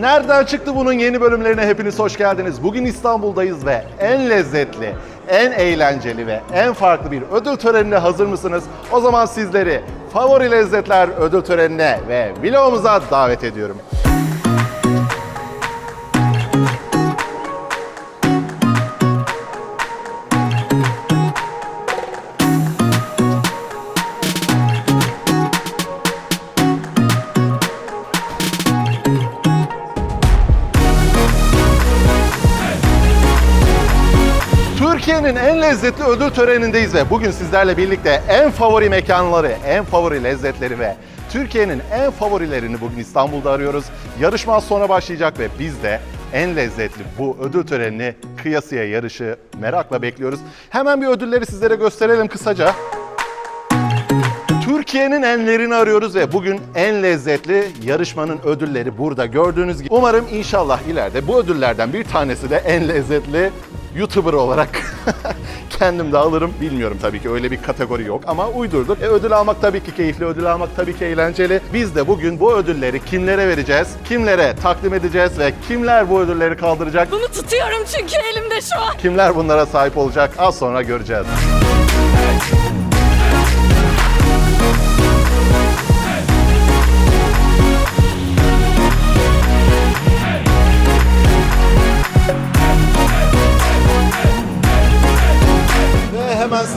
Nereden çıktı bunun yeni bölümlerine hepiniz hoş geldiniz. Bugün İstanbul'dayız ve en lezzetli, en eğlenceli ve en farklı bir ödül törenine hazır mısınız? O zaman sizleri Favori Lezzetler ödül törenine ve vlogumuza davet ediyorum. Türkiye'nin en lezzetli ödül törenindeyiz ve bugün sizlerle birlikte en favori mekanları, en favori lezzetleri ve Türkiye'nin en favorilerini bugün İstanbul'da arıyoruz. Yarışma sonra başlayacak ve biz de en lezzetli bu ödül törenini kıyasıya yarışı merakla bekliyoruz. Hemen bir ödülleri sizlere gösterelim kısaca. Türkiye'nin enlerini arıyoruz ve bugün en lezzetli yarışmanın ödülleri burada gördüğünüz gibi. Umarım inşallah ileride bu ödüllerden bir tanesi de en lezzetli YouTuber olarak kendim de alırım. Bilmiyorum tabii ki öyle bir kategori yok ama uydurduk. E, ödül almak tabii ki keyifli, ödül almak tabii ki eğlenceli. Biz de bugün bu ödülleri kimlere vereceğiz, kimlere takdim edeceğiz ve kimler bu ödülleri kaldıracak, Bunu tutuyorum çünkü elimde şu an. kimler bunlara sahip olacak az sonra göreceğiz.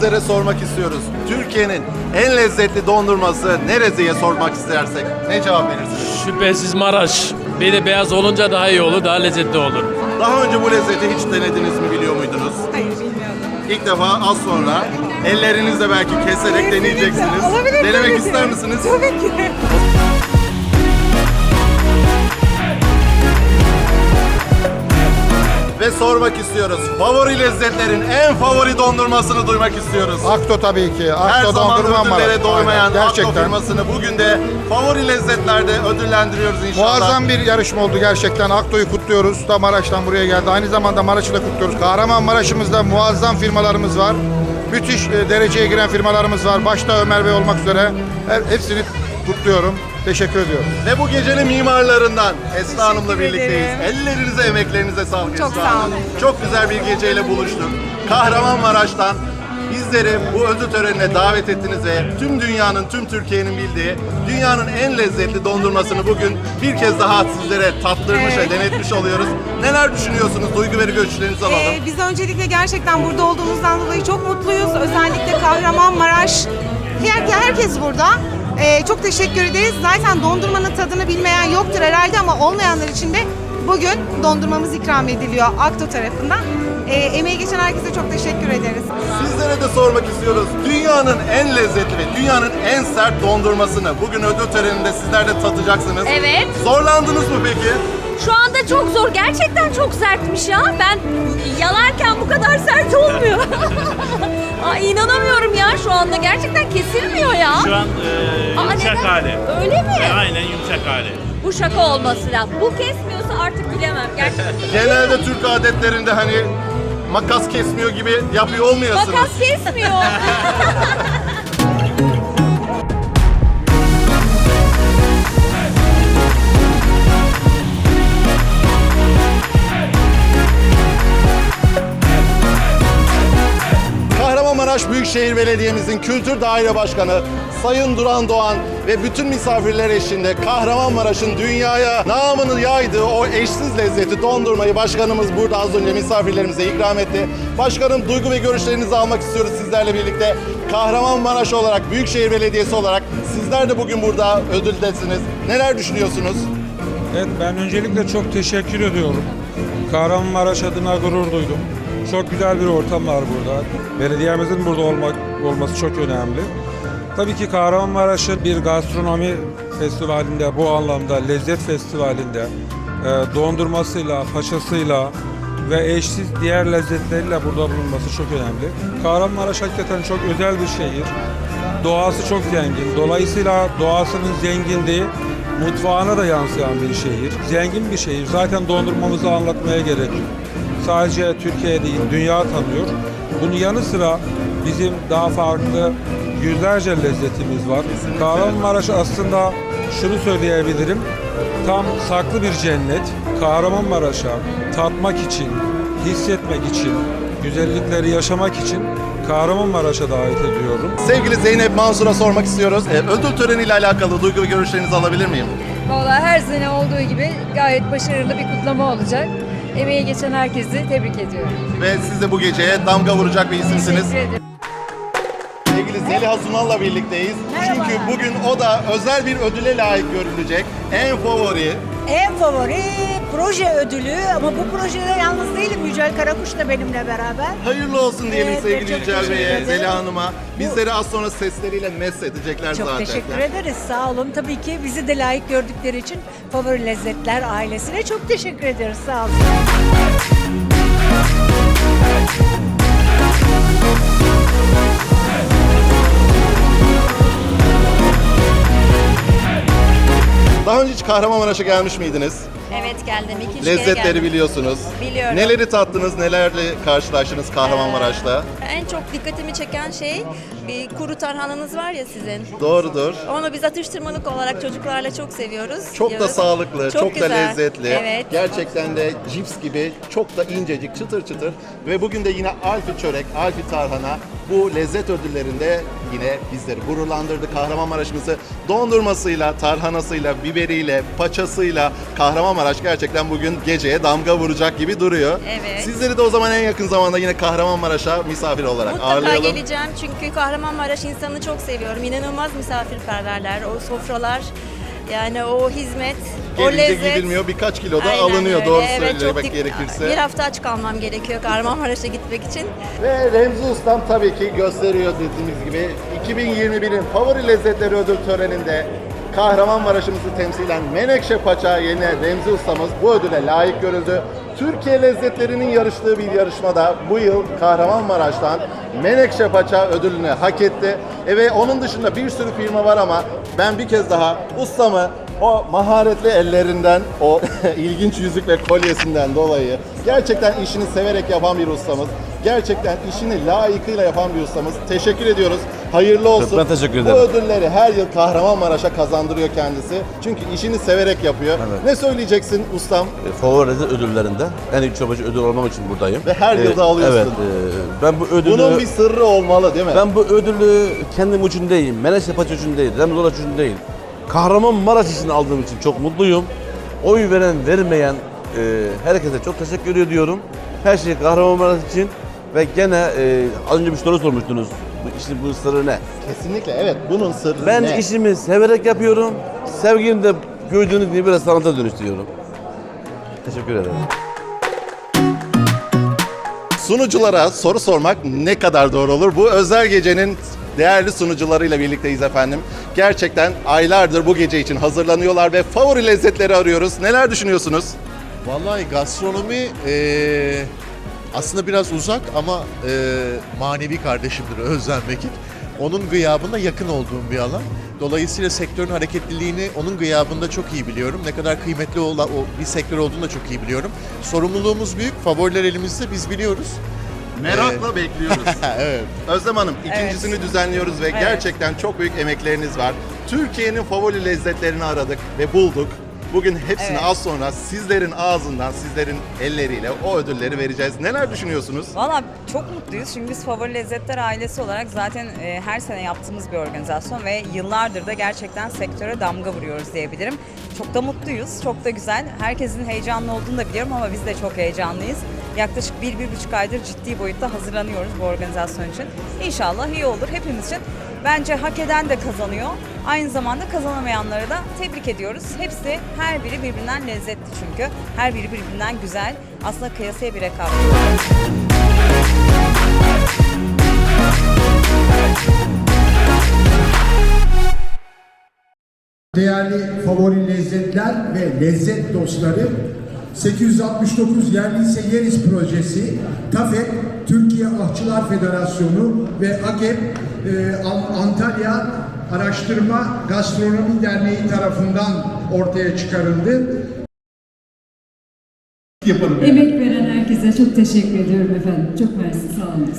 Sizlere sormak istiyoruz. Türkiye'nin en lezzetli dondurması neresiye sormak istersek ne cevap verirsiniz? Şüphesiz Maraş. Bir de beyaz olunca daha iyi olur, daha lezzetli olur. Daha önce bu lezzeti hiç denediniz mi biliyor muydunuz? Hayır bilmiyordum. İlk defa az sonra ellerinizle belki keserek deneyeceksiniz. Olabilir Denemek tabii ki. ister misiniz? Tabii ki. Ve sormak istiyoruz. Favori lezzetlerin en favori dondurmasını duymak istiyoruz. Akto tabii ki. Her Akto zaman dondurma ödüllere doymayan Akto Gerçekten. firmasını bugün de favori lezzetlerde ödüllendiriyoruz inşallah. Muazzam bir yarışma oldu gerçekten. Akto'yu kutluyoruz. Da Maraş'tan buraya geldi. Aynı zamanda Maraş'ı da kutluyoruz. Kahramanmaraş'ımızda muazzam firmalarımız var. Müthiş e, dereceye giren firmalarımız var. Başta Ömer Bey olmak üzere. Her- Hepsini kutluyorum. Teşekkür ediyorum. Ve bu gecenin mimarlarından Esra Hanım'la birlikteyiz. Ellerinize, emeklerinize sağlık Çok Esra sağ olun. Çok güzel bir geceyle buluştuk. Kahramanmaraş'tan bizleri bu ödül törenine davet ettiniz ve tüm dünyanın, tüm Türkiye'nin bildiği dünyanın en lezzetli dondurmasını bugün bir kez daha sizlere tattırmış ve Evet. denetmiş oluyoruz. Neler düşünüyorsunuz? Duygu ve görüşlerinizi alalım. Ee, biz öncelikle gerçekten burada olduğumuzdan dolayı çok mutluyuz. Özellikle Kahramanmaraş. Her, herkes burada. Ee, çok teşekkür ederiz. Zaten dondurmanın tadını bilmeyen yoktur herhalde ama olmayanlar için de bugün dondurmamız ikram ediliyor Akto tarafından. Ee, emeği geçen herkese çok teşekkür ederiz. Sizlere de sormak istiyoruz. Dünyanın en lezzetli ve dünyanın en sert dondurmasını bugün ödül töreninde sizler de tadacaksınız. Evet. Zorlandınız mı peki? Şu anda çok zor. Gerçekten çok sertmiş ya. Ben yalarken bu kadar sert olmuyor. Aa, inanamıyorum ya şu anda. Gerçekten kesilmiyor ya. Şu an e, Aa, yumuşak neden? hali. Öyle mi? Aynen yumuşak hali. Bu şaka olması lazım. Bu kesmiyorsa artık bilemem. Gerçekten. Genelde Türk adetlerinde hani makas kesmiyor gibi yapıyor olmayasınız. Makas kesmiyor. Kahramanmaraş Büyükşehir Belediye'mizin Kültür Daire Başkanı Sayın Duran Doğan ve bütün misafirler eşliğinde Kahramanmaraş'ın dünyaya namını yaydığı o eşsiz lezzeti dondurmayı başkanımız burada az önce misafirlerimize ikram etti. Başkanım duygu ve görüşlerinizi almak istiyoruz sizlerle birlikte. Kahramanmaraş olarak, Büyükşehir Belediyesi olarak sizler de bugün burada ödüldesiniz. Neler düşünüyorsunuz? Evet ben öncelikle çok teşekkür ediyorum. Kahramanmaraş adına gurur duydum. Çok güzel bir ortam var burada. Belediyemizin burada olmak olması çok önemli. Tabii ki Kahramanmaraş'ın bir gastronomi festivalinde bu anlamda lezzet festivalinde e, dondurmasıyla, paçasıyla ve eşsiz diğer lezzetleriyle burada bulunması çok önemli. Kahramanmaraş hakikaten çok özel bir şehir. Doğası çok zengin. Dolayısıyla doğasının zenginliği mutfağına da yansıyan bir şehir. Zengin bir şehir. Zaten dondurmamızı anlatmaya gerek yok. Sadece Türkiye değil, dünya tanıyor. Bunun yanı sıra Bizim daha farklı yüzlerce lezzetimiz var. Kahramanmaraş aslında şunu söyleyebilirim. Tam saklı bir cennet. Kahramanmaraş'a tatmak için, hissetmek için, güzellikleri yaşamak için Kahramanmaraş'a davet ediyorum. Sevgili Zeynep Mansur'a sormak istiyoruz. E, ödül töreniyle alakalı duygu ve görüşlerinizi alabilir miyim? Valla her sene olduğu gibi gayet başarılı bir kutlama olacak. Emeği geçen herkesi tebrik ediyorum. Ve siz de bu geceye damga vuracak bir isimsiniz. Teşekkür ederim. Sevgili Zeliha Sunal'la birlikteyiz. Çünkü bugün o da özel bir ödüle layık görülecek. En favori. En favori proje ödülü ama bu projede yalnız değilim. Yücel Karakuş da benimle beraber. Hayırlı olsun diyelim Evet, sevgili çok Yücel teşekkür Bey'e, ederim. Zeliha Hanım'a. Bizleri az sonra sesleriyle mest edecekler Çok zaten. teşekkür ederiz. Sağ olun. Tabii ki bizi de layık gördükleri için Favori Lezzetler ailesine çok teşekkür ederiz. Sağ olun. Kahramanmaraş'a gelmiş miydiniz? Evet geldim. İki üç kere Lezzetleri geldim. biliyorsunuz. Biliyorum. Neleri tattınız, nelerle karşılaştınız Kahramanmaraş'ta? En çok dikkatimi çeken şey bir kuru tarhananız var ya sizin. Doğrudur. Onu biz atıştırmalık olarak çocuklarla çok seviyoruz. Çok da sağlıklı, çok, da güzel. lezzetli. Evet. Gerçekten de cips gibi çok da incecik, çıtır çıtır. Ve bugün de yine Alfi Çörek, Alfi Tarhana bu lezzet ödüllerinde yine bizleri gururlandırdı. Kahramanmaraş'ımızı dondurmasıyla, tarhanasıyla, biberiyle, paçasıyla Kahramanmaraş gerçekten bugün geceye damga vuracak gibi duruyor. Evet. Sizleri de o zaman en yakın zamanda yine Kahramanmaraş'a misafir olarak Mutlaka ağırlayalım. geleceğim çünkü Kahramanmaraş insanını çok seviyorum. İnanılmaz misafirperverler, o sofralar, yani o hizmet, o Gelince lezzet. gidilmiyor birkaç kilo da Aynen alınıyor öyle. doğru evet, söylemek gerekirse. Bir hafta aç kalmam gerekiyor Kahramanmaraş'a gitmek için. Ve Remzi Ustam tabii ki gösteriyor dediğimiz gibi 2021'in favori lezzetleri ödül töreninde Kahramanmaraş'ımızı temsilen Menekşe Paça yine Remzi Ustamız bu ödüle layık görüldü. Türkiye lezzetlerinin yarıştığı bir yarışmada bu yıl Kahramanmaraş'tan Menekşe Paça ödülünü hak etti. E ve onun dışında bir sürü firma var ama ben bir kez daha ustamı o maharetli ellerinden, o ilginç yüzük ve kolyesinden dolayı gerçekten işini severek yapan bir ustamız. Gerçekten işini layıkıyla yapan bir ustamız. Teşekkür ediyoruz. Hayırlı olsun. Ben teşekkür Bu ederim. ödülleri her yıl Kahramanmaraş'a kazandırıyor kendisi. Çünkü işini severek yapıyor. Evet. Ne söyleyeceksin ustam? E, Favori ödüllerinde en iyi çobacı ödül olmam için buradayım. Ve her yılda alıyorsun. Evet. e, ben bu ödülü Bunun bir sırrı olmalı değil mi? ben bu ödülü kendim için değil, Menekşe Paça için değil, Remzola için değil. Kahramanmaraş için aldığım için çok mutluyum. Oy veren, vermeyen e, herkese çok teşekkür ediyorum. Her şey Kahramanmaraş için ve gene e, az önce bir soru sormuştunuz. İşin bu sırrı ne? Kesinlikle evet. Bunun sırrı Ben ne? işimi severek yapıyorum. Sevgimi de gördüğünüz gibi biraz sanata dönüştürüyorum. Teşekkür ederim. Sunuculara soru sormak ne kadar doğru olur? Bu özel gecenin değerli sunucularıyla birlikteyiz efendim. Gerçekten aylardır bu gece için hazırlanıyorlar ve favori lezzetleri arıyoruz. Neler düşünüyorsunuz? Vallahi gastronomi eee, aslında biraz uzak ama eee, manevi kardeşimdir Özlem Mekik. Onun gıyabında yakın olduğum bir alan. Dolayısıyla sektörün hareketliliğini onun gıyabında çok iyi biliyorum. Ne kadar kıymetli olan o bir sektör olduğunu da çok iyi biliyorum. Sorumluluğumuz büyük, favoriler elimizde biz biliyoruz. Merakla bekliyoruz. evet. Özlem Hanım ikincisini düzenliyoruz ve gerçekten çok büyük emekleriniz var. Türkiye'nin favori lezzetlerini aradık ve bulduk. Bugün hepsini Evet. az sonra sizlerin ağzından, sizlerin elleriyle o ödülleri vereceğiz. Neler düşünüyorsunuz? Valla çok mutluyuz çünkü biz Favori Lezzetler ailesi olarak zaten e, her sene yaptığımız bir organizasyon ve yıllardır da gerçekten sektöre damga vuruyoruz diyebilirim. Çok da mutluyuz, çok da güzel. Herkesin heyecanlı olduğunu da biliyorum ama biz de çok heyecanlıyız. Yaklaşık bir, bir buçuk aydır ciddi boyutta hazırlanıyoruz bu organizasyon için. İnşallah iyi olur hepimiz için. Bence hak eden de kazanıyor. Aynı zamanda kazanamayanları da tebrik ediyoruz. Hepsi her biri birbirinden lezzetli çünkü. Her biri birbirinden güzel. Aslında kıyasaya bir rekabet. Değerli favori lezzetler ve lezzet dostları 869 yerli ise yeriz projesi, TAFEP, Türkiye Ahçılar Federasyonu ve AGEP e, An- Antalya Araştırma Gastronomi Derneği tarafından ortaya çıkarıldı. Emek veren herkese çok teşekkür ediyorum efendim. Çok mersi, sağ olun.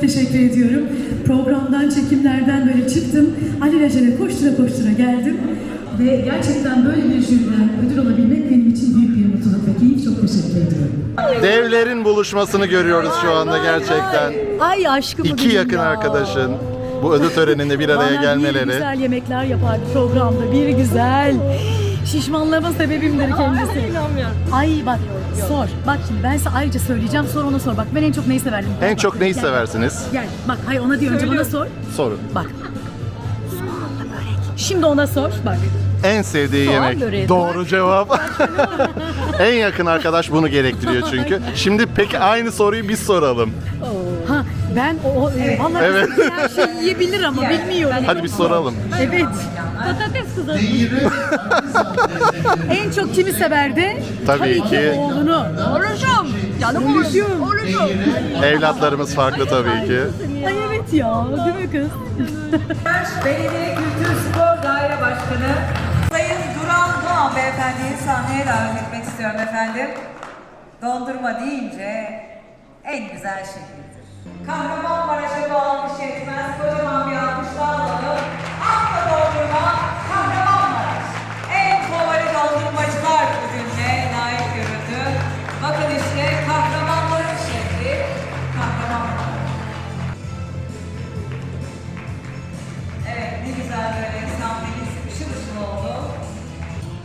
Çok teşekkür ediyorum. Programdan, çekimlerden böyle çıktım. Alelacele koştura koştura geldim. Ve gerçekten böyle bir jüriden ödül alabilmek benim için büyük bir mutluluk ve keyif. Çok teşekkür ediyorum. Devlerin buluşmasını görüyoruz şu anda gerçekten. Ay aşkım İki yakın arkadaşın bu ödül töreninde bir araya Bir gelmeleri. güzel yemekler yapardı programda. Bir güzel. Şişmanlama sebebimdir kendisi. İnanmıyorum. Ay bak sor. Bak şimdi ben size ayrıca söyleyeceğim. Sor ona sor. Bak ben en çok neyi severdim? En Bak, çok neyi gel. seversiniz? Gel bak hayır ona değil önce bana sor. Sorun. Bak. Börek. Şimdi ona sor bak. En sevdiği Soğan yemek. böreği. Doğru cevap. en yakın arkadaş bunu gerektiriyor çünkü. Şimdi peki aynı soruyu biz soralım. Ha ben o, o vallahi Evet. her şeyi yiyebilir ama bilmiyorum. Hadi bir soralım. Evet. Patates kızartması. en çok kimi severdi? Tabii ki. Oğlunu. Oğluşum. Canım. Oğluşum. Evlatlarımız farklı tabii ki. Ay evet ya değil mi kız? Belediye Kültür Spor Daire Başkanı Sayın Duran Doğan Beyefendi'yi sahneye davet etmek istiyorum efendim. Dondurma deyince en güzel şekildir. Kahramanmaraş'a bu alkış yetmez. Kocaman bir alkış daha alalım. Ne güzel böyle sahnemiz ışıl ışıl oldu.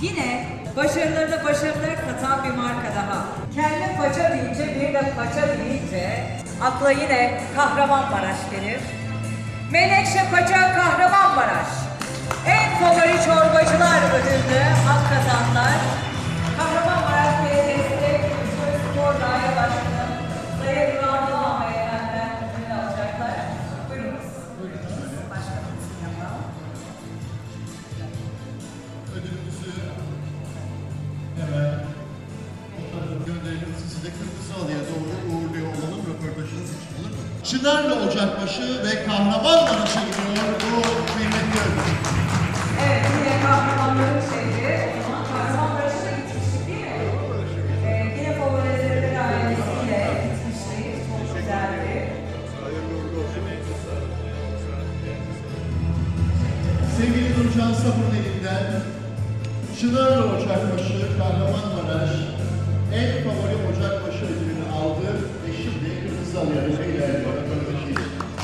Yine başarılarına başarılar katan bir marka daha. Kelle paça deyince, bir de paça deyince akla yine Kahramanmaraş gelir. Menekşe Paça Kahramanmaraş. En favori çorbacılar ödülünü hak kazanlar. Ödülümüzü hemen gönderelim. Sizi de Kırmızı Halı'ya doğru uğurluyor olalım röportajınız için olur mu? Çınarlı Ocakbaşı ve Kahramanmaraş'a gidiyor bu kıymetli ödül.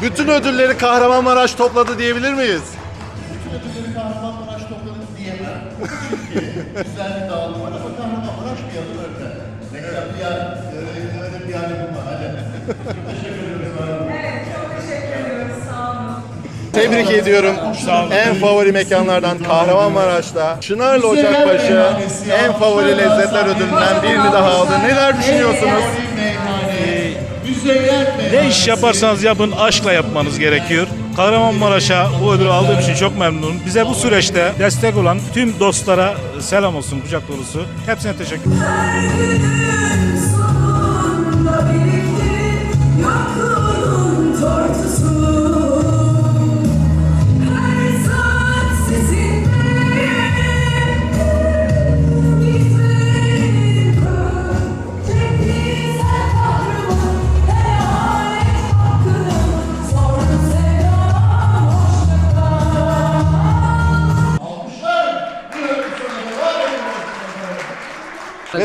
Bütün ödülleri Kahramanmaraş topladı diyebilir miyiz? Bütün ödülleri Kahramanmaraş topladı diyemem. Çünkü güzel bir dağılım var ama Kahramanmaraş bir adım öte. Reklam bir yer, öyle, bir yer bulma. Hadi. Teşekkür ederim. Evet, çok teşekkür ediyoruz. Sağ olun. Tebrik ediyorum. En favori mekanlardan Kahramanmaraş'ta Çınarlı Ocakbaşı en favori lezzetler ödülünden birini daha aldı. Neler düşünüyorsunuz? Ne iş yaparsanız yapın aşkla yapmanız gerekiyor. Kahramanmaraş'a bu ödülü aldığım için çok memnunum. Bize bu süreçte destek olan tüm dostlara selam olsun kucak dolusu. Hepsine teşekkür ederim.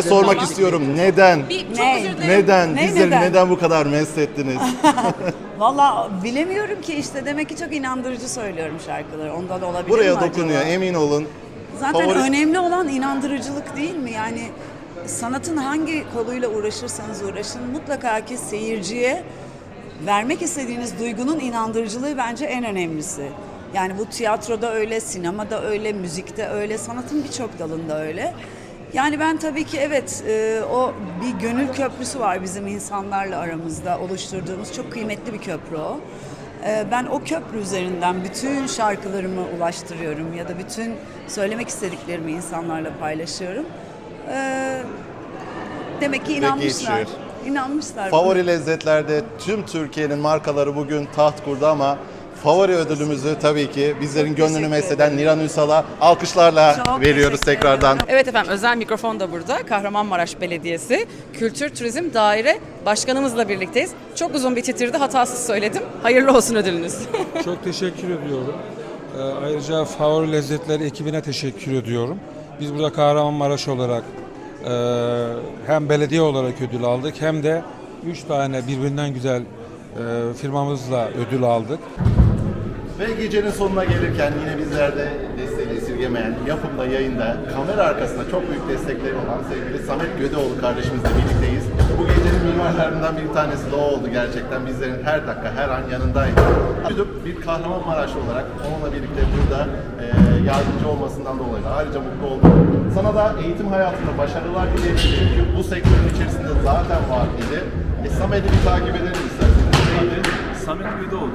Ve sormak istiyorum neden? Bir, çok Ne? özür dilerim. Neden? Ne Bizleri neden? neden bu kadar mest ettiniz? Valla bilemiyorum ki işte demek ki çok inandırıcı söylüyorum şarkıları. Ondan olabilir mi Buraya acaba? dokunuyor emin olun. Zaten Favori- önemli olan inandırıcılık değil mi? Yani sanatın hangi koluyla uğraşırsanız uğraşın mutlaka ki seyirciye vermek istediğiniz duygunun inandırıcılığı bence en önemlisi. Yani bu tiyatroda öyle, sinemada öyle, müzikte öyle, sanatın birçok dalında öyle. Yani ben tabii ki evet e, o bir gönül köprüsü var bizim insanlarla aramızda oluşturduğumuz çok kıymetli bir köprü o. E, ben o köprü üzerinden bütün şarkılarımı ulaştırıyorum ya da bütün söylemek istediklerimi insanlarla paylaşıyorum. E, demek ki inanmışlar. bana. Favori lezzetlerde tüm Türkiye'nin markaları bugün taht kurdu ama favori ödülümüzü tabii ki bizlerin gönlünü mesheden Niran Ünsal'a alkışlarla Çok veriyoruz teşekkür tekrardan. Evet efendim özel mikrofon da burada. Kahramanmaraş Belediyesi Kültür Turizm Daire Başkanımızla birlikteyiz. Çok uzun bir titirdi hatasız söyledim. Hayırlı olsun ödülünüz. Çok teşekkür ediyorum. Ee, ayrıca Favori Lezzetleri ekibine teşekkür ediyorum. Biz burada Kahramanmaraş olarak e, hem belediye olarak ödül aldık hem de 3 tane birbirinden güzel e, firmamızla ödül aldık. Ve gecenin sonuna gelirken yine bizlerde desteği esirgemeyen yapımda, yayında, kamera arkasında çok büyük destekleri olan sevgili Samet Gödeoğlu kardeşimizle birlikteyiz. Bu gecenin mimarlarından bir tanesi de o oldu gerçekten. Bizlerin her dakika, her an yanındaydı. Gidip bir Kahramanmaraşlı olarak onunla birlikte burada e, yardımcı olmasından dolayı ayrıca mutlu oldum. Sana da eğitim hayatında başarılar dilerim. Çünkü bu sektörün içerisinde zaten var idi. E, Samet'i bir takip edelim isterseniz. Samet Güdoğlu.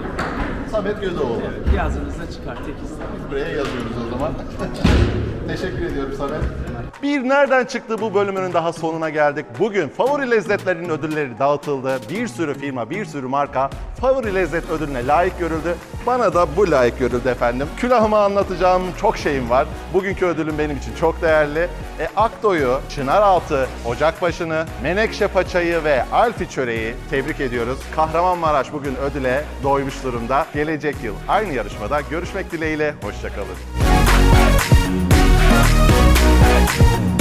Samet Gödeoğlu. Yazınızda çıkar tek. Biz buraya yazıyoruz o zaman. Teşekkür ediyorum Samet. Bir nereden çıktı bu bölümünün daha sonuna geldik. Bugün favori lezzetlerin ödülleri dağıtıldı. Bir sürü firma, bir sürü marka favori lezzet ödülüne layık görüldü. Bana da bu layık görüldü efendim. Külahıma anlatacağım çok şeyim var. Bugünkü ödülüm benim için çok değerli. E, Akdo'yu, Çınaraltı, Ocakbaşı'nı, Menekşe Paçayı ve Alfi Çöreği tebrik ediyoruz. Kahramanmaraş bugün ödüle doymuş durumda. Gelecek yıl aynı yarışmada görüşmek dileğiyle. Hoşçakalın. Thank you.